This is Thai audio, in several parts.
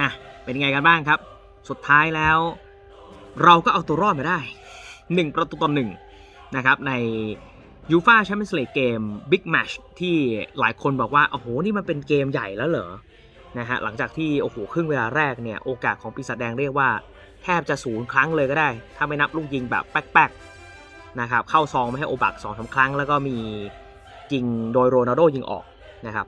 อะเป็นไงกันบ้างครับ สุดท้ายแล้ว เราก็เอาตัวรอดมาได้ 1 ประตูต่อหนึ่งนะครับในยูฟาแชมเปี้ยนส์ลีกเกมบิ๊กแมชที่หลายคนบอกว่า โอ้โห นี่มันเป็นเกมใหญ่แล้วเหรอนะฮะหลังจากที่ โอ้โห ครึ่งเวลาแรกเนี่ย โอกาสของปีศาจแดงเรียกว่า แทบจะศูนย์ครั้งเลยก็ได้ ถ้าไม่นับลูกยิงแบบแป๊กๆนะครับเข้าซองไม่ให้โอบักสองสาครั้ง แล้วก็มียิงโดยโรนัลโดยิงออกนะครับ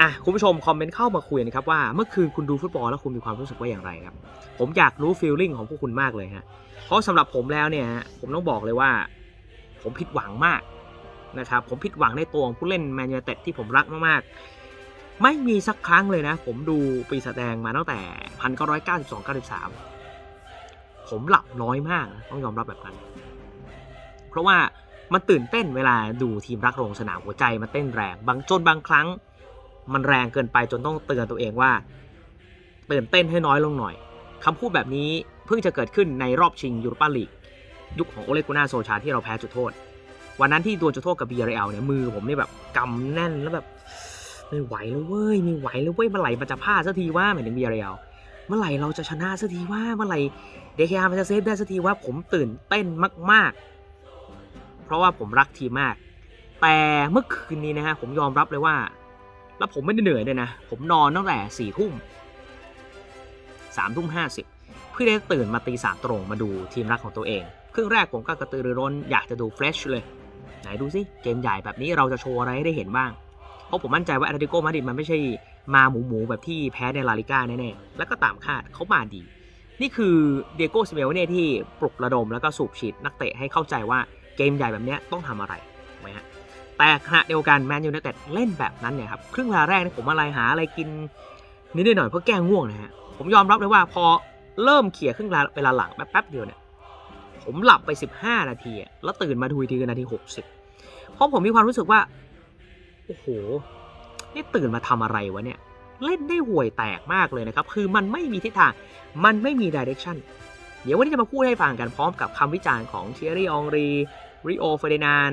อะคุณผู้ชมคอมเมนต์เข้ามาคุยนะครับว่าเมื่อคืนคุณดูฟุตบอลแล้วคุณมีความรู้สึกว่าอย่างไรครับผมอยากรู้ฟีลลิ่งของพวกคุณมากเลยฮะเพราะสำหรับผมแล้วเนี่ยฮะผมต้องบอกเลยว่า ผมผิดหวังมากนะครับผมผิดหวังในตัวของผู้เล่นแมนยูเต็ดที่ผมรักมากๆ ไม่มีสักครั้งเลยนะ ผมดูปีศาจแดงมาตั้งแต่ 1992 93 ผมหลับน้อยมากต้องยอมรับแบบนั้น เพราะว่ามันตื่นเต้นเวลาดูทีมรักโรงสนามหัวใจมันเต้นแรง บางจนบางครั้ง มันแรงเกินไปจนต้องเตือนตัวเองว่าตื่นเต้นให้น้อยลงหน่อยคำพูดแบบนี้เพิ่งจะเกิดขึ้นในรอบชิงยูโรปาลีกยุคของโอเลกุน่าโซชาที่เราแพ้จุดโทษ วันนั้นที่ตัวจุดโทษกับบีเรลเนี่ยมือผมนี่แบบกำแน่นแล้วแบบไม่ไหวแล้วเว้ยไม่ไหวแล้วเว้ยเมื่อไหร่มันจะพลาดสักทีว่าหมายถึงบีเรลเมื่อไหร่เราจะชนะสักทีว่าเมื่อไหร่เดคอามันจะเซฟได้สักทีว่าผมตื่นเต้นมาก ๆ เพราะว่าผมรักทีมมาก แต่เมื่อคืนนี้นะฮะผมยอมรับเลยว่า แล้วผมไม่ได้เหนื่อยด้วยนะ ผมนอนตั้งแต่สี่ทุ่มสามทุ่มห้าสิบเพื่อได้ตื่นมาตีสามตรงมาดูทีมรักของตัวเอง ครึ่งแรกผมก็กระตือรือร้นอยากจะดูเฟรชเลย ไหนดูสิเกมใหญ่แบบนี้เราจะโชว์อะไรให้ได้เห็นบ้าง เพราะผมมั่นใจว่าแอตเลติโกมาดริดมันไม่ใช่มาหมูหมูๆแบบที่แพ้ในลาลิก้าแน่ๆ แล้วก็ตามคาดเขามาดี นี่คือเดียโก้ซิเมลเน่ที่ปลุกระดมแล้วก็สูบฉีดนักเตะให้เข้าใจว่าเกมใหญ่แบบนี้ต้องทำอะไรไหมฮะ แต่ขณะเดียวกันแมนยูไนเต็ดเล่นแบบนั้นเนี่ยครับครึ่งเวลาแรกเนี่ยผมอะไรหาอะไรกินนิดหน่อยเพื่อแก้ง่วงนะฮะผมยอมรับเลยว่าพอเริ่มเขี่ยครึ่งเวลาหลังแป๊บเดียวเนี่ยผมหลับไป 15 นาทีแล้วตื่นมาดูทีคือนาที 60 เพราะผมมีความรู้สึกว่า โอ้โห นี่ตื่นมาทำอะไรวะเนี่ย เล่นได้ห่วยแตกมากเลยนะครับ คือมันไม่มีทิศทาง มันไม่มีดิเรกชันเดี๋ยววันนี้จะมาพูดให้ฟังกันพร้อมกับคำวิจารณ์ของเทียรี่องรี ริโอเฟเดนาน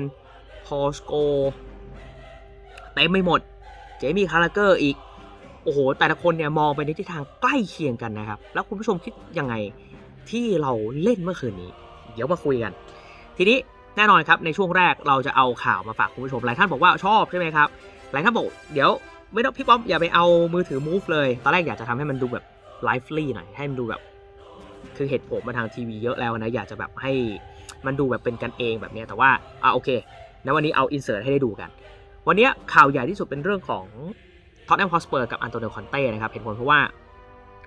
พอสโกเต็มไม่หมด เจมี่คาราเกอร์อีก โอ้โห แต่ละคนเนี่ยมองไปในทิศทางใกล้เคียงกันนะครับ แล้วคุณผู้ชมคิดยังไงที่เราเล่นเมื่อคืนนี้ เดี๋ยวมาคุยกัน ทีนี้แน่นอนครับในช่วงแรกเราจะเอาข่าวมาฝากคุณผู้ชม หลายท่านบอกว่าชอบใช่ไหมครับ หลายท่านบอกเดี๋ยวไม่ต้องพี่ป๊อปอย่าไปเอามือถือ move เลย ตอนแรกอยากจะทำให้มันดูแบบ lively หน่อย ให้มันดูแบบ คือเหตุผมมาทางทีวีเยอะแล้วนะ อยากจะแบบให้มันดูแบบเป็นกันเองแบบเนี้ยแต่ว่าอ่าโอเค ณวันนี้เอาอินเสิร์ตให้ได้ดูกัน วันนี้ข่าวใหญ่ที่สุดเป็นเรื่องของท็อตแนมฮอสเปอร์กับอันโตนิโอคอนเต้นะครับ เห็นผลเพราะว่า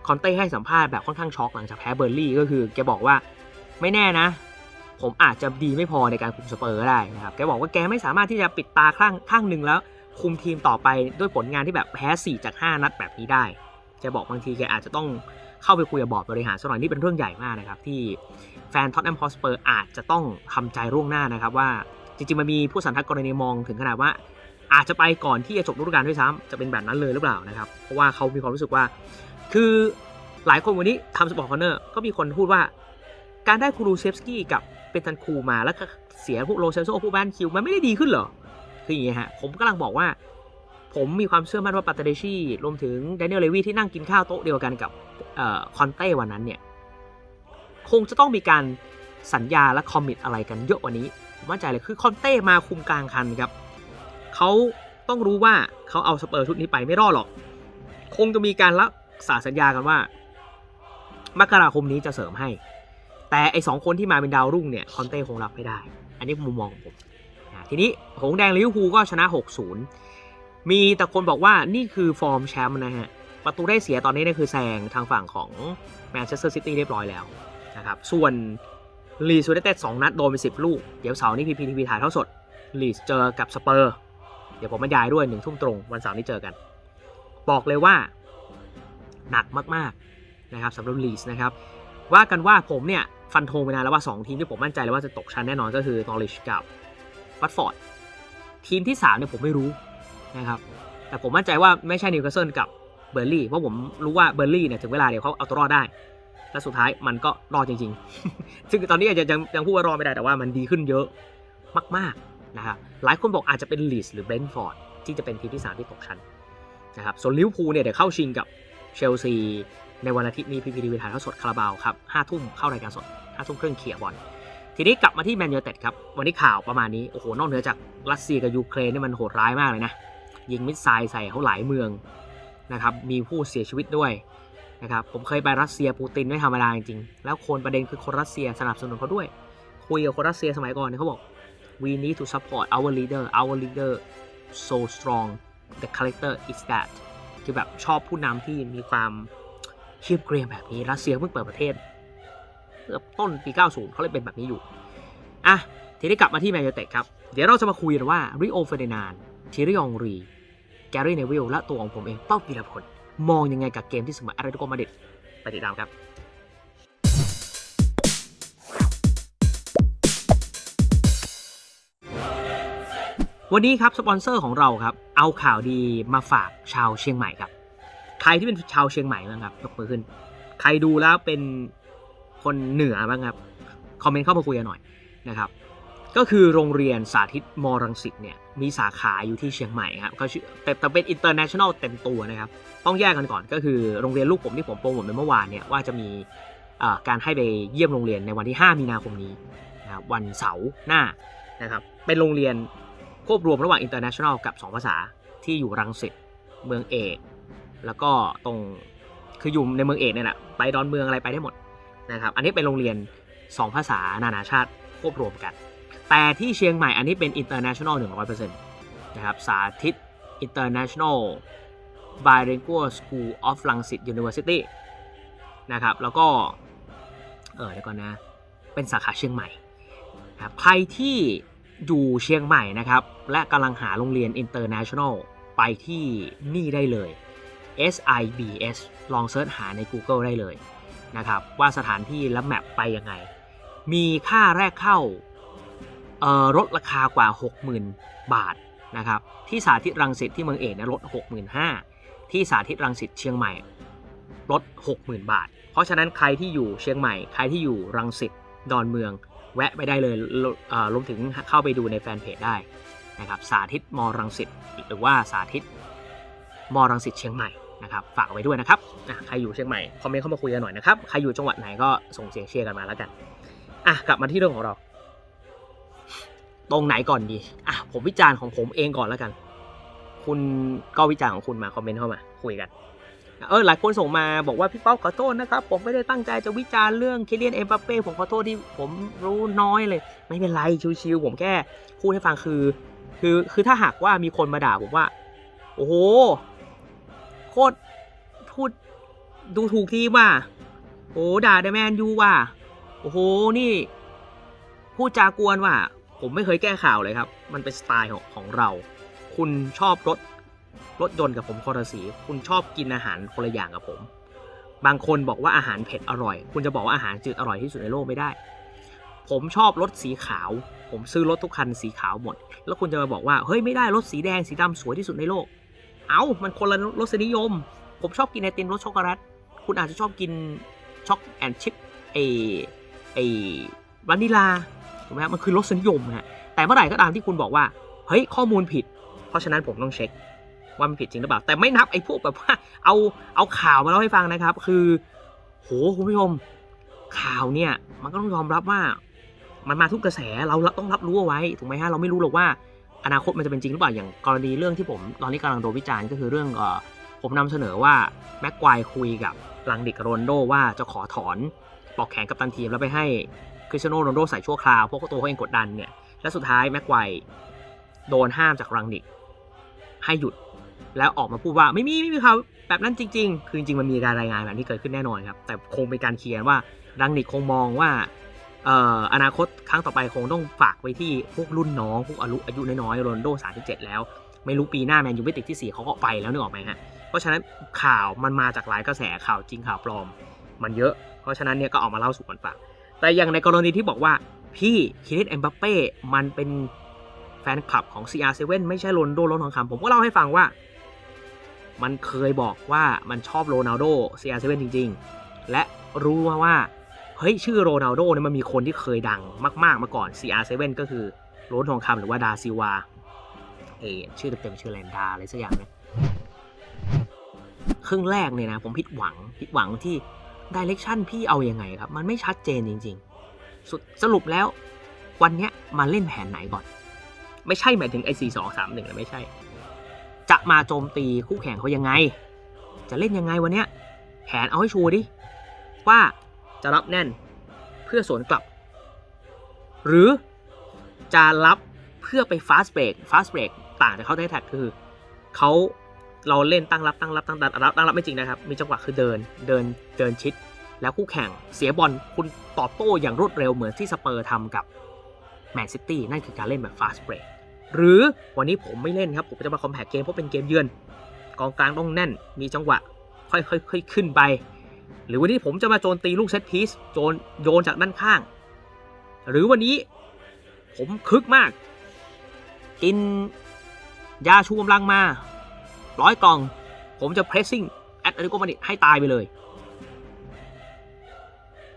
คอนเต้ให้สัมภาษณ์แบบค่อนข้างช็อกหลังจากแพ้เบอร์ลี่ก็คือแกบอกว่าไม่แน่นะ ผมอาจจะดีไม่พอในการคุมสเปอร์ก็ได้นะครับแกบอกว่าแกไม่สามารถที่จะปิดตาข้างข้างหนึ่งแล้ว คุมทีมต่อไปด้วยผลงานที่แบบแพ้ 4 จาก 5 นัดแบบนี้ได้แกบอกบางทีแกอาจจะต้องเข้าไปคุยกับบอร์ดบริหารสักหน่อยนี่เป็นเรื่องใหญ่มากนะครับที่แฟนท็อตแนมฮอสเปอร์อาจจะต้องทำใจร่วงหน้านะครับว่า จริงๆมันมีผู้สันทัดกรณีมองถึงขนาดว่า อาจจะไปก่อนที่จะจบฤดูกาลด้วยซ้ำจะเป็นแบบนั้นเลยหรือเปล่านะครับ เพราะว่าเขามีความรู้สึกว่า คือหลายคนวันนี้ทำสปอร์ตคอนเนอร์ก็มีคนพูดว่า การได้คูรูเชฟสกี้กับเป็นทันคูมาแล้วก็เสียพวกโรเซลโซพวกแบนคิวมันไม่ได้ดีขึ้นเหรอคืออย่างนี้ฮะผมกำลังบอกว่า ผมมีความเชื่อมั่นว่าปัตเตเดชีรวมถึงแดเนียลเลวีที่นั่งกินข้าวโต๊ะเดียวกันกับคอนเต้วันนั้นเนี่ยคงจะต้องมีการ สัญญาและคอมมิตอะไรกันเยอะกว่านี้ผมมั่นใจเลยคือคอนเต้มาคุมกลางคันครับเขาต้องรู้ว่าเขาเอาสเปอร์ชุดนี้ไปไม่รอดหรอก คงจะมีการรักษาสัญญากันว่ามกราคมนี้จะเสริมให้ แต่ไอสองคนที่มาเป็นดาวรุ่งเนี่ยคอนเต้คงรับไม่ได้ อันนี้มุมมองของผมทีนี้หงแดงลิเวอร์พูลก็ชนะ 6-0 มีแต่คนบอกว่านี่คือฟอร์มแชมป์นะฮะ ประตูได้เสียตอนนี้นี่คือแซงทางฝั่งของแมนเชสเตอร์ซิตี้เรียบร้อยแล้วนะครับ ส่วน ลีสยูไนเต็ดสองนัดโดนไปสิบลูก เดี๋ยวเสาร์นี้พีพีทีวีถ่ายเท่าสดลีสเจอกับสเปอร์ เดี๋ยวผมบรรยายด้วยหนึ่งทุ่มตรงวันเสาร์นี้เจอกัน บอกเลยว่า หนักมากๆนะครับสำหรับลีสนะครับ ว่ากันว่าผมเนี่ย ฟันธงไปนานแล้วว่า 2 ทีมที่ผมมั่นใจเลยว่าจะตกชั้นแน่นอนก็คือนอริชกับวัตฟอร์ดทีมที่3เนี่ยผมไม่รู้นะครับแต่ผมมั่นใจว่าไม่ใช่นิวคาสเซิลกับเบอร์ลี่เพราะผมรู้ว่าเบอร์ลี่เนี่ยถึงเวลาเดี๋ยวเขาเอาตัวรอดได้ และสุดท้ายมันก็รอดจริง ๆ ซึ่งตอนนี้อาจจะยังยังพูดว่ารอไม่ได้แต่ว่ามันดีขึ้นเยอะมากๆนะครับหลายคนบอกอาจจะเป็นลีสหรือเบนฟอร์ดที่จะเป็นทีมที่ 3 ที่ตกชั้นนะครับส่วนลิเวอร์พูลเนี่ยเดี๋ยวเข้าชิงกับเชลซีในวันอาทิตย์นี้พีพีทีวีถ่ายทอดสดคาราบาวครับห้าทุ่มเข้ารายการสดห้าทุ่มครึ่งเขี่ยบอลทีนี้กลับมาที่แมนยูเต็ดครับ วันนี้ข่าวประมาณนี้ โอ้โห นอกเหนือจากรัสเซียกับยูเครนนี่มันโหดร้ายมากเลยนะ ยิงมิสไซล์ใส่เขาหลายเมืองนะครับ มีผู้เสียชีวิตด้วย นะครับผมเคยไปรัสเซียปูตินไม่ธรรมดาจริงๆแล้วคนประเด็นคือคนรัสเซียสนับสนุนเขาด้วย คุยกับคนรัสเซียสมัยก่อนเนี่ยเขาบอก we need to support our leader our leader so strong the character is that คือแบบชอบผู้นำที่มีความเชียบเกรียมแบบนี้รัสเซียเพิ่งเปิดประเทศเมื่อต้นปี 90 เขาเลยเป็นแบบนี้อยู่ อะ ทีนี้กลับมาที่แมนยูเต็ดครับ เดี๋ยวเราจะมาคุยกันว่าริโอเฟเดนานทิริองรี แกรี่เนวิลและตัวของผมเองเป้าปีละพล มองยังไงกับเกมที่เสมออาร์เรโกมาดิดไปติดตามครับวันนี้ครับสปอนเซอร์ของเราครับ เอาข่าวดีมาฝากชาวเชียงใหม่ครับ ใครที่เป็นชาวเชียงใหม่บ้างครับยกมือขึ้น ใครดูแล้วเป็นคนเหนือบ้างครับ คอมเมนต์เข้ามาคุยกันหน่อยนะครับ ก็คือโรงเรียนสาธิตมรังสิตเนี่ย มีสาขาอยู่ที่เชียงใหม่ครับก็ชื่อแต่แต่เป็นอินเตอร์เนชั่นแนลเต็มตัวนะครับ ต้องแยกกันก่อนก็คือโรงเรียนลูกผมที่ผมโปรโมทไปเมื่อวานเนี่ยว่าจะมีการให้ไปเยี่ยมโรงเรียนในวันที่ 5 มีนาคมนี้นะครับวันเสาร์หน้านะครับเป็นโรงเรียนควบรวมระหว่างอินเตอร์เนชั่นแนลกับ 2 ภาษาที่อยู่รังสิตเมืองเอกแล้วก็ตรงคืออยู่ในเมืองเอกเนี่ยแหละไปดอนเมืองอะไรไปได้หมดนะครับอันนี้เป็นโรงเรียน 2 ภาษานานาชาติควบรวมกัน แต่ที่เชียงใหม่อันนี้เป็น international 100%นะครับสาธิต international bilingual school of รังสิต university นะครับแล้วก็เออเดี๋ยวก่อนนะ เป็นสาขาเชียงใหม่ครับใครที่อยู่เชียงใหม่นะครับ และกำลังหาโรงเรียน international ไปที่นี่ได้เลย SIBS ลองเซิร์ชหาใน Google ได้เลยนะครับ ว่าสถานที่และแมปไปยังไง มีค่าแรกเข้า ลดราคากว่า 60,000 บาทนะครับที่สาธิตรังสิตที่เมืองเอกเนี่ยลด 65,000ที่สาธิตรังสิตเชียงใหม่ลด 60,000 บาท เพราะฉะนั้นใครที่อยู่เชียงใหม่ ใครที่อยู่รังสิตดอนเมือง แวะไปได้เลยรวมถึงเข้าไปดูในแฟนเพจได้นะครับสาธิตมรังสิตหรือว่าสาธิตมรังสิตเชียงใหม่นะครับฝากไว้ด้วยนะครับใครอยู่เชียงใหม่คอมเมนต์เข้ามาคุยกันหน่อยนะครับ ใครอยู่จังหวัดไหนก็ส่งเสียงเชียร์กันมาแล้วกันอะกลับมาที่เรื่องของเรา ตรงไหนก่อนดีอะผมวิจารณ์ของผมเองก่อนแล้วกัน คุณก็วิจารณ์ของคุณมาคอมเมนต์เข้ามาคุยกันเออหลายคนส่งมาบอกว่าพี่ป๊อปขอโทษนะครับ ผมไม่ได้ตั้งใจจะวิจารณ์เรื่องคิเลียนเอ็มบัปเป้ผมขอโทษที่ผมรู้น้อยเลย ไม่เป็นไรชิวๆผมแค่พูดให้ฟังคือ คือคือถ้าหากว่ามีคนมาด่าผมว่า โอ้โหโคตรพูดดูถูกทีว่ะโอ้ด่าเดแมนยูว่ะโอ้โหนี่ พูดจากวนว่า ผมไม่เคยแก้ข่าวเลยครับ มันเป็นสไตล์ของของเรา คุณชอบรถรถยนต์กับผมคนละสี คุณชอบกินอาหารคนละอย่างกับผม บางคนบอกว่าอาหารเผ็ดอร่อย คุณจะบอกว่าอาหารจืดอร่อยที่สุดในโลกไม่ได้ ผมชอบรถสีขาว ผมซื้อรถทุกคันสีขาวหมด แล้วคุณจะมาบอกว่าเฮ้ยไม่ได้รถสีแดงสีดำสวยที่สุดในโลก เอ้ามันคนละรสนิยม ผมชอบกินไอติมรสช็อกโกแลต คุณอาจจะชอบกินช็อกแอนชิพเอไอวานิลา ถูกไหมมันคือรสนิยมฮะแต่เมื่อไหร่ก็ตามที่คุณบอกว่าเฮ้ยข้อมูลผิด เพราะฉะนั้นผมต้องเช็คว่ามันผิดจริงหรือเปล่า แต่ไม่นับไอ้พวกแบบว่าเอาเอาข่าวมาเล่าให้ฟังนะครับ คือโหคุณผู้ชมข่าวเนี่ย มันก็ต้องยอมรับว่า มันมาทุกกระแสเราต้องรับรู้เอาไว้ถูกไหมฮะเราไม่รู้หรอกว่าอนาคตมันจะเป็นจริงหรือเปล่าอย่างกรณีเรื่องที่ผมตอนนี้กำลังโดนวิจารณ์ก็คือเรื่องเออผมนำเสนอว่าแม็กควายคุยกับลังดิกโรนโดว่าจะขอถอนปอกแขนกับตันทีมแล้วไปให้ คริสเตียโนโรนโดใส่ชั่วคราวเพราะตัวเขาเองกดดันเนี่ยและสุดท้ายแม็กไกวโดนห้ามจากรังนิกให้หยุดแล้วออกมาพูดว่าไม่มีไม่มีข่าวแบบนั้นจริง ๆ คือจริงมันมีการรายงานแบบนี้เกิดขึ้นแน่นอนครับ แต่คงเป็นการเคลียร์ว่ารังนิกคงมองว่าเออนาคตครั้งต่อไปคงต้องฝากไว้ที่พวกรุ่นน้องพวกอายุอายุน้อยๆโรนโด37 แล้ว ไม่รู้ปีหน้าแมนยูไม่ติดที่ 4เขาก็ไปแล้วนึกออกไหมฮะเพราะฉะนั้นข่าวมันมาจากหลายกระแสข่าวจริงข่าวปลอม มันเยอะ เพราะฉะนั้นเนี่ยก็ออกมาเล่าสู่กันฟัง แต่อย่างในกรณีที่บอกว่าพี่คิริสเอ็มบัปเป้มันเป็นแฟนคลับของ CR7 ไม่ใช่โรนโดล้นทองคำผมก็เล่าให้ฟังว่า มันเคยบอกว่ามันชอบโรนัลโด CR7 จริง ๆ และรู้มาว่าเฮ้ยชื่อโรนัลโดเนี่ยมันมีคนที่เคยดังมากๆมาก่อน CR7 ก็คือโรนทองคำหรือว่าดาซิวาเออชื่อเต็มๆชื่อแลนดาอะไรสักอย่างเนี่ยครึ่งแรกเนี่ยนะผมผิดหวังผิดหวังที่ ดิเรกชันพี่เอาอยัางไงครับ มันไม่ชัดเจนจริงๆสุดสรุปแล้ว วันเนี้ยมาเล่นแผนไหนก่อน ไม่ใช่หมายถึงไอ้สี่สองสามหนึ่งไม่ใช่ จะมาโจมตีคู่แข่งเขายังไง จะเล่นยังไงวันเนี้ยแผนเอาให้ชัวร์ดิ ว่าจะรับแน่นเพื่อสวนกลับ หรือจะรับเพื่อไปฟาสเบรกฟาสเบรกต่างจากเขาได้แท็กคือเขา เราเล่นตั้งรับตั้งรับตั้งรับตั้งรับไม่จริงนะครับ มีจังหวะคือเดินเดินเดินชิด แล้วคู่แข่งเสียบอลคุณตอบโต้อย่างรวดเร็วเหมือนที่สเปอร์ทำกับแมนซิตี้นั่นคือการเล่นแบบฟาสเบรกหรือวันนี้ผมไม่เล่นครับ ผมจะมาคอมแพคเกมเพราะเป็นเกมเยือน กองกลางต้องแน่น มีจังหวะค่อยๆขึ้นไป หรือวันนี้ผมจะมาโจมตีลูกเซตพีซโจนโยนจากด้านข้าง หรือวันนี้ผมคึกมาก กินยาชูกำลังมา ร้อยกล่อง ผมจะเพรสซิ่งแอตเลติโกมาดริดให้ตายไปเลย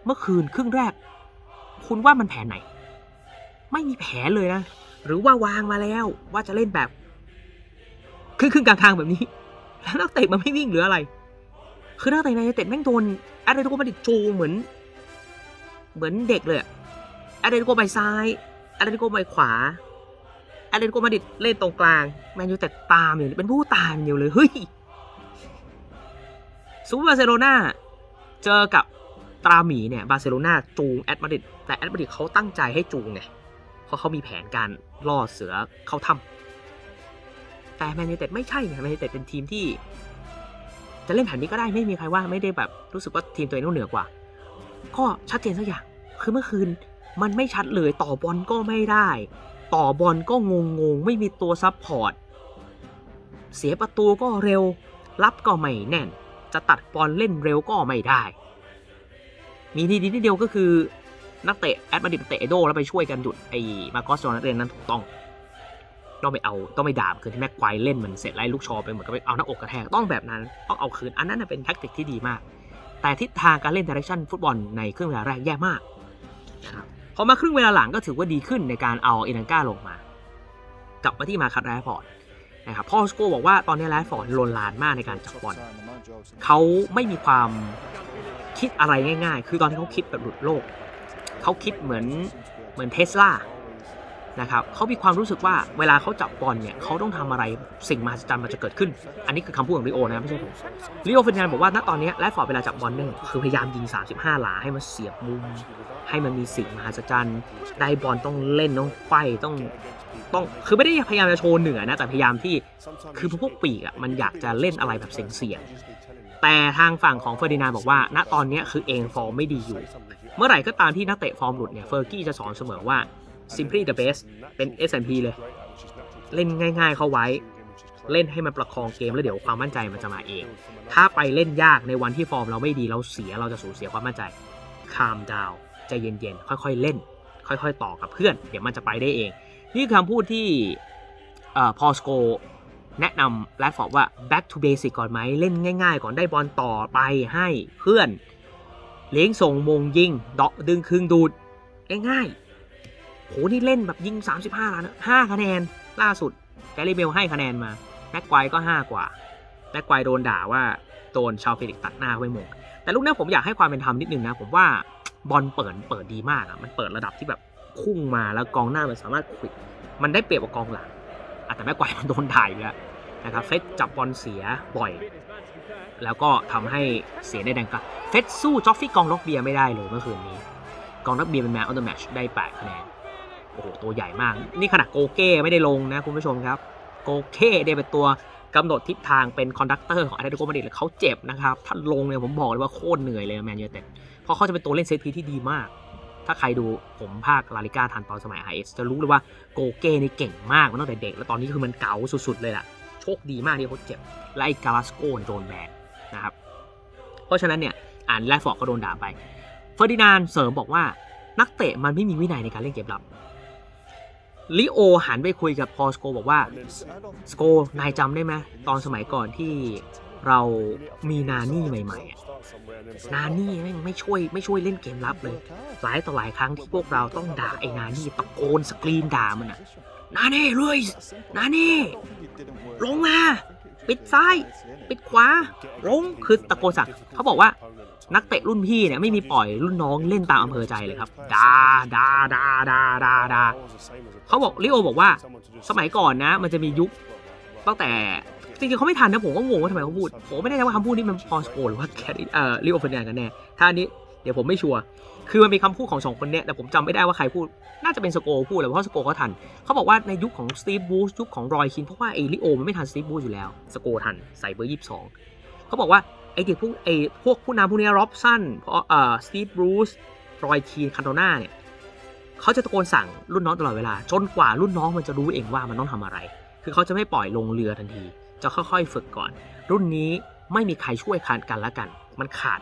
เมื่อคืนครึ่งแรก คุณว่ามันแผนไหน ไม่มีแผนเลยนะ หรือว่าวางมาแล้วว่าจะเล่นแบบครึ่งครึ่งๆกลางๆแบบนี้ แล้วนักเตะมันไม่วิ่งหรืออะไร คือนักเตะในเตะแม่งโดนแอตเลติโกมาดริดจูเหมือน เหมือนเด็กเลยแอตเลติโกไปซ้ายแอตเลติโกไปขวา แอตเลติโกมาดริดเล่นตรงกลาง แมนยูแต่ตามอยู่เป็นผู้ตามอยู่เลย เฮ้ยซูเปอร์บาร์เซโลนาเจอกับตราหมีเนี่ยบาร์เซโลนาจูงแอตมาดริดแต่แอตมาดริดเขาตั้งใจให้จูงไงเพราะเขามีแผนการล่อเสือเข้าถ้ำแต่แมนยูเต็ดไม่ใช่ไงแมนยูเต็ดเป็นทีมที่ จะเล่นแผนนี้ก็ได้ไม่มีใครว่าไม่ได้แบบรู้สึกว่าทีมตัวเองต้องเหนือกว่า ก็ชัดเจนสักอย่างคือเมื่อคืนมันไม่ชัดเลยต่อบอลก็ไม่ได้ ต่อบอลก็งงงไม่มีตัวซับพอร์ต เสียประตูก็เร็ว รับก็ไม่แน่น จะตัดบอลเล่นเร็วก็ไม่ได้ มีดีดีนิดเดียวก็คือนักเตะแอดมาดิดเตะไอโดแล้วไปช่วยกันหยุดไอ้มาโกสโจนัสเรนนั้นถูกต้อง ต้องไปเอาต้องไปด่าคือที่แม็กควายเล่นเหมือนเสร็จไล่ลูกชอไปเหมือนกับไปเอาหน้าอกกระแทกต้องแบบนั้นต้องเอาคืนอันนั้นเป็นแท็กติกที่ดีมาก แต่ทิศทางการเล่นดิเรกชันฟุตบอลในครึ่งเวลาแรกแย่มากนะครับ พอมาครึ่งเวลาหลังก็ถือว่าดีขึ้นในการเอาเอนังก้าลงมา กลับมาที่มาคัดแรฟอร์ดนะครับพ่อสโกบอกว่าตอนนี้แรฟอร์ดลนลานมากในการจับบอลเขาไม่มีความคิดอะไรง่าย ๆ คือตอนที่เขาคิดแบบหลุดโลก เขาคิดเหมือนเหมือนเทสลา นะครับเขามีความรู้สึกว่าเวลาเขาจับบอลเนี่ยเขาต้องทำอะไรสิ่งมหัศจรรย์มันจะเกิดขึ้น อันนี้คือคำพูดของริโอนะไม่ใช่ผมริโอเฟรนันบอกว่าณตอนนี้แรดฟอร์ดเวลาจับบอลเนี่ยคือพยายามยิง 35 หลาให้มันเสียบมุม ให้มันมีสิ่งมหัศจรรย์ได้บอลต้องเล่นต้องไฟต้องต้องคือไม่ได้พยายามจะโชว์เหนือนะแต่พยายามที่คือพวกปีกอะมันอยากจะเล่นอะไรแบบเสี่ยงๆแต่ทางฝั่งของเฟอร์ดินานบอกว่า ณตอนนี้คือเองฟอร์มไม่ดีอยู่ เมื่อไหร่ก็ตามที่นักเตะฟอร์มหลุดเนี่ยเฟอร์กี้จะสอนเสมอว่า simply the best เป็น S&P เลย เล่นง่าย ๆ เข้าไว้ เล่นให้มันประคองเกมแล้วเดี๋ยวความมั่นใจมันจะมาเอง ถ้าไปเล่นยากในวันที่ฟอร์มเราไม่ดีเราเสียเราจะสูญเสียความมั่นใจ calm down ใจเย็นๆ ค่อยๆ เล่น ค่อยๆ ต่อกับเพื่อน เดี๋ยวมันจะไปได้เอง นี่คือคำพูดที่พอสโกแนะนำแรดฟอร์ดว่า back to basic ก่อนไหมเล่นง่าย ๆ ก่อนได้บอลต่อไปให้เพื่อน เลี้ยงส่งมงยิงเดาะดึงคืงดูด ง่ายๆ โหนี่เล่นแบบยิง 35 ล้าน5คะแนน ล่าสุดแกลลี่เบลให้คะแนนมาแม็กไกวก็ 5 กว่าแม็กไกวโดนด่าว่าโดนชาวเฟลิกตัดหน้าไว้มงแต่ลูกนี้ผมอยากให้ความเป็นธรรมนิดนึงนะ ผมว่าบอลเปิดเปิดดีมากอะมันเปิดระดับที่แบบพุ่งมาแล้วกองหน้ามันสามารถควิดมันได้เปรียบกว่ากองหลังแต่แม็กไกวมันโดนถ่ายแล้วนะครับเฟสจับบอลเสียบ่อย แล้วก็ทำให้เสียได้แดงกลับเฟสสู้จอฟฟี่กองล็อกเบียไม่ได้เลยเมื่อคืนนี้ กองนักเบียเป็นแมนออฟเดอะแมชได้8คะแนน อ้โหตัวใหญ่มาก นี่ขนาดโกเก้ไม่ได้ลงนะคุณผู้ชมครับโกเก้ได้เป็นตัวกำหนดทิศทางเป็นคอนดักเตอร์ของอาร์เตโกมาดริดแล้วเขาเจ็บนะครับถ้าลงเนี่ยผมบอกเลยว่าโคตรเหนื่อยเลยแมนยูเต็ดเพราะเขาจะเป็นตัวเล่นเซตพีที่ดีมาก ถ้าใครดูผมภาคลาลิก้าทันตอนสมัยไฮเอสจะรู้เลยว่าโกเก้นี่เก่งมากมันตั้งแต่เด็ก แล้วตอนนี้คือมันเก๋าสุดๆเลยล่ะโชคดีมากที่เขาเจ็บและไอ้กาลาสโกโดนแบนนะครับเพราะฉะนั้นเนี่ยอ่านแรดฟอร์ดก็โดนด่าไปเฟอร์ดินานด์เสริมบอกว่านักเตะมันไม่มีวินัยในการเล่นเกมรับ ลิโอหันไปคุยกับพอสโกบอกว่าสโกนายจำได้ไหมตอนสมัยก่อนที่เรามีนานี่ใหม่ๆอะนานี่แม่ไม่ช่วยไม่ช่วยเล่นเกมรับเลย หลายต่อหลายครั้งที่พวกเราต้องด่าไอ้นานี่ตะโกนสกรีนด่ามันอะนาเน่ลุยนาเน่ลงมา ปิดซ้าย ปิดขวาลงคือตะโกนสั่งเขาบอกว่า นักเตะรุ่นพี่เนี่ยไม่มีปล่อยรุ่นน้องเล่นตามอำเภอใจเลยครับดาดาดาดาดาดาเขาบอกลิโอบอกว่าสมัยก่อนนะ มันจะมียุคตั้งแต่จริงๆเขาไม่ทันนะผมก็งงว่าทำไมเขาพูด ผมไม่แน่ใจว่าคำพูดนี้มันพอสโกหรือว่าแคทเอ่อลิโอเฟอร์นันกันแน่ถ้าอันนี้เดี๋ยวผมไม่ชัวร์คือมันมีคำพูดของสองคนเนี้ยแต่ผมจำไม่ได้ว่าใครพูด น่าจะเป็นสโกพูดแหละเพราะสโกเขาทัน เขาบอกว่าในยุคของสตีฟบูสยุคของรอยคินเพราะว่าไอ้ลิโอมันไม่ทันสตีฟบูสอยู่แล้ว สโกทันใส่เบอร์ยี่สิบสองเขาบอกว่าไอ้เด็กพวกไอ้พวกผู้นำพวกนี้ร็อบสันเพราะเอ่อสตีฟบรูสรอยคีนคันโตนาเนี่ยเขาจะตะโกนสั่งรุ่นน้องตลอดเวลา จนกว่ารุ่นน้องมันจะรู้เองว่ามันต้องทำอะไร คือเขาจะไม่ปล่อยลงเรือทันที จะค่อยๆฝึกก่อน รุ่นนี้ไม่มีใครช่วยคานกันละกัน มันขาด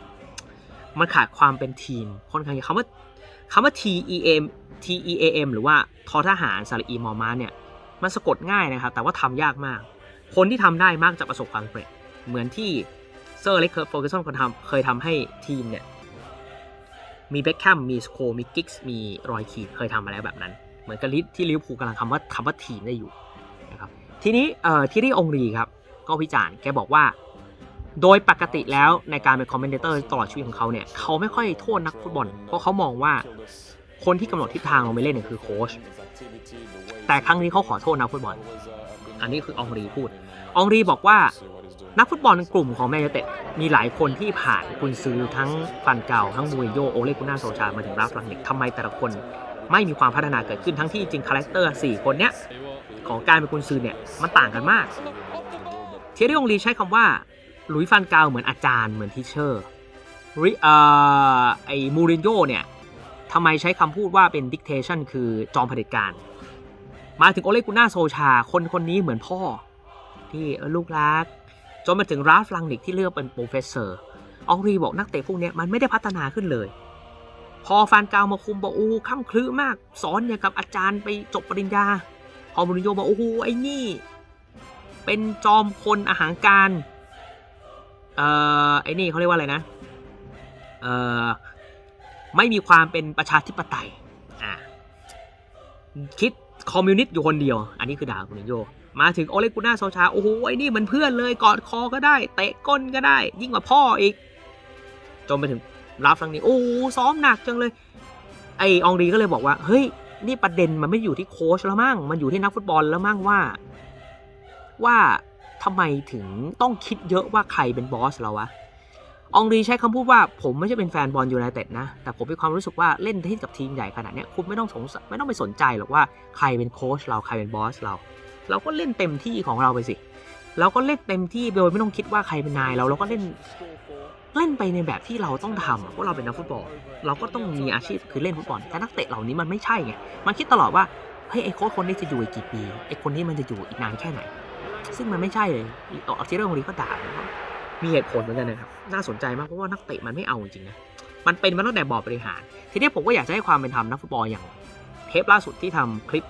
มันขาดความเป็นทีมค่อนข้างเยอะคำว่าคำว่า T E M T E A M หรือว่าทอทหารสระอีมอมาเนี่ยมันสะกดง่ายนะครับ แต่ว่าทำยากมาก คนที่ทำได้มากจะประสบความสำเร็จ เหมือนที่ เซอร์เล็กเคิร์โฟกัสซอนเคยทำเคยทำให้ทีมเนี่ย มีเบ็คแคมมีสโคมีกิกส์มีรอยคีดเคยทำมาแล้วแบบนั้น เหมือนกับลิที่ลิเวอร์พูลกำลังคำว่าคำว่าทีมได้อยู่นะครับทีนี้เอ่อที่ที่องรีครับ ก็วิจารณ์แกบอกว่า โดยปกติแล้วในการเป็นคอมเมนเตอร์ตลอดชีวิตของเขาเนี่ยเขาไม่ค่อยโทษนักฟุตบอล เพราะเขามองว่าคนที่กำหนดทิศทางลงไปเล่นเนี่ยคือโค้ชแต่ครั้งนี้เขาขอโทษนักฟุตบอล อันนี้คือองรีพูด องรีบอกว่า นักฟุตบอลกลุ่มของแมนยูเต็ดมีหลายคนที่ผ่านกุนซือทั้งฟันเก่าทั้งมูริโญ่โอเลกุน่าโซชามาถึงราฟลังนิกทำไมแต่ละคนไม่มีความพัฒนาเกิดขึ้นทั้งที่จริงคาแรคเตอร์4คนเนี้ยของการเป็นกุนซือเนี่ยมันต่างกันมาก เทียรี่องรีใช้คำว่าหลุยฟันเกาเหมือนอาจารย์เหมือนทิเชอร์ริเอ่อไอมูรินโญ่เนี่ยทำไมใช้คำพูดว่าเป็นดิกเทชันคือจอมเผด็จการ มาถึงโอเลกุน่าโซชาคนคนนี้เหมือนพ่อ ที่ลูกรัก จนมาถึงราฟลังนิกที่เลือกเป็นโปรเฟสเซอร์อองรีบอกนักเตะพวกนี้มันไม่ได้พัฒนาขึ้นเลย พอฟานกาวมาคุมบอกอู้ข้ามคลื้มาก สอนอย่างกับอาจารย์ไปจบปริญญา พอมูรินโญ่บอกโอ้โหไอ้นี่ เป็นจอมคนอาหารการเอ่อไอ้นี่เขาเรียกว่าอะไรนะเอ่อไม่มีความเป็นประชาธิปไตยอ่าคิดคอมมิวนิสต์อยู่คนเดียว อันนี้คือด่าคุณโย มาถึงโอเลกุน่าโซชา โอ้โหไอ้นี่มันเพื่อนเลยกอดคอก็ได้ เตะก้นก็ได้ ยิ่งกว่าพ่ออีก จนไปถึงรับครั้งนี้ โอ้ซ้อมหนักจังเลย ไออองรีก็เลยบอกว่า เฮ้ย นี่ประเด็นมันไม่อยู่ที่โค้ชแล้วมั่ง มันอยู่ที่นักฟุตบอลแล้วมั่งว่า ว่าทำไมถึงต้องคิดเยอะว่าใครเป็นบอสเราวะ อองรีใช้คำพูดว่าผมไม่ใช่เป็นแฟนบอลยูไนเต็ดนะ แต่ผมมีความรู้สึกว่าเล่นที่กับทีมใหญ่ขนาดนี้คุณไม่ต้องสงสัยไม่ต้องไปสนใจหรอกว่าใครเป็นโค้ชเราใครเป็นบอสเรา เราก็เล่นเต็มที่ของเราไปสิ เราก็เล่นเต็มที่โดยไม่ต้องคิดว่าใครเป็นนายเราเราก็เล่นเล่นไปในแบบที่เราต้องทำเพราะเราเป็นนักฟุตบอล เราก็ต้องมีอาชีพคือเล่นฟุตบอล แต่นักเตะเหล่านี้มันไม่ใช่ไง มันคิดตลอดว่า เฮ้ยไอ้โค้ชคนนี้จะอยู่อีกกี่ปี ไอ้คนนี้มันจะอยู่อีกนานแค่ไหน ซึ่งมันไม่ใช่เลยต่อทีเรื่องนี้ก็ด่ามีเหตุผลเหมือนกันนะครับ น่าสนใจมากเพราะว่านักเตะมันไม่เอาจริงนะ มันเป็นมาตั้งแต่บอร์ดบริหาร ทีนี้ผมก็อยากจะให้ความเป็นธรรมนักฟุตบอลอย่าง เทปล่าสุดที่ทำคลิป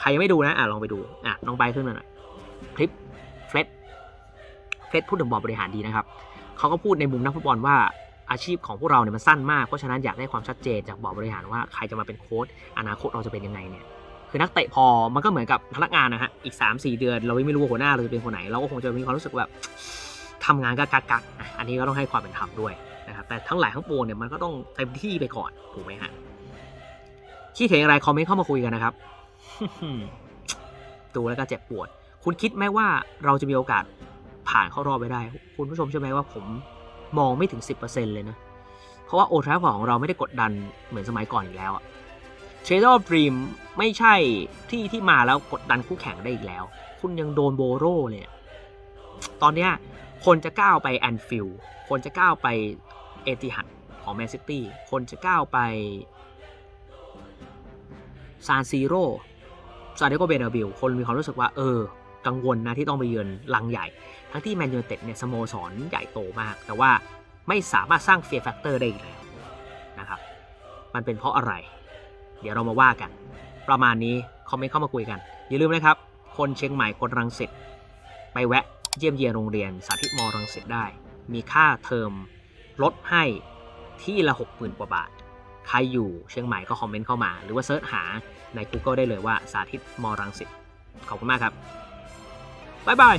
ใครยังไม่ดูนะ อะลองไปดู อะลองไปขึ้นมาหน่อย คลิปเฟรดเฟรดพูดถึงบอร์ดบริหารดีนะครับ เขาก็พูดในมุมนักฟุตบอลว่าอาชีพของพวกเราเนี่ยมันสั้นมาก เพราะฉะนั้นอยากได้ความชัดเจนจากบอร์ดบริหารว่าใครจะมาเป็นโค้ชอนาคตเราจะเป็นยังไงเนี่ย คือนักเตะพอมันก็เหมือนกับพนักงานนะฮะ อีก 3 4 เดือน เราไม่รู้ว่าหัวหน้าเราจะเป็นคนไหน เราก็คงจะมีความรู้สึกแบบทำงานกักกักะอันนี้ก็ต้องให้ความเป็นธรรมด้วยนะครับแต่ทั้งหลายทั้งปวงเนี่ยมันก็ต้องเต็มที่ไปก่อนถูกไหมฮะคิดเห็นอะไรคอมเมนต์เข้ามาคุยกันนะครับ ดูแล้วก็เจ็บปวด คุณคิดไหมว่าเราจะมีโอกาสผ่านเข้ารอบไปได้ คุณผู้ชมเชื่อไหมว่าผมมองไม่ถึง 10%เลยนะ เพราะว่าโอทราฟอร์ของเราไม่ได้กดดันเหมือนสมัยก่อนอีกแล้วอะ t r a d e of Dream ไม่ใช่ที่ที่มาแล้วกดดันคู่แข่งได้อีกแล้ว คุณยังโดนโบโรเลย ตอนเนี้ยคนจะก้าวไปแอนฟิลคนจะก้าวไปเอติฮัดของแมนซิตี้ คนจะก้าวไปซานซีโร่ ซาเดโกเบเนบิลคนมีความรู้สึกว่าเออ กังวลนะที่ต้องไปเยือนลังใหญ่ ทั้งที่แมนยูเต็ดเนี่ยสโมสรใหญ่โตมาก แต่ว่าไม่สามารถสร้างเฟียร์แฟกเตอร์ได้อีกแล้วนะครับ มันเป็นเพราะอะไร เดี๋ยวเรามาว่ากัน ประมาณนี้ คอมเมนต์เข้ามาคุยกัน อย่าลืมนะครับ คนเชียงใหม่คนรังสิตไปแวะเยี่ยมเยียนโรงเรียนสาธิตมรังสิตได้ มีค่าเทอมลดให้ที่ละ6 0,000กว่าบาท ใครอยู่เชียงใหม่ก็คอมเมนต์เข้ามา หรือว่าเซิร์ชหาใน Google ได้เลยว่าสาธิตมอรังสิตขอบคุณมากครับบ๊ายบาย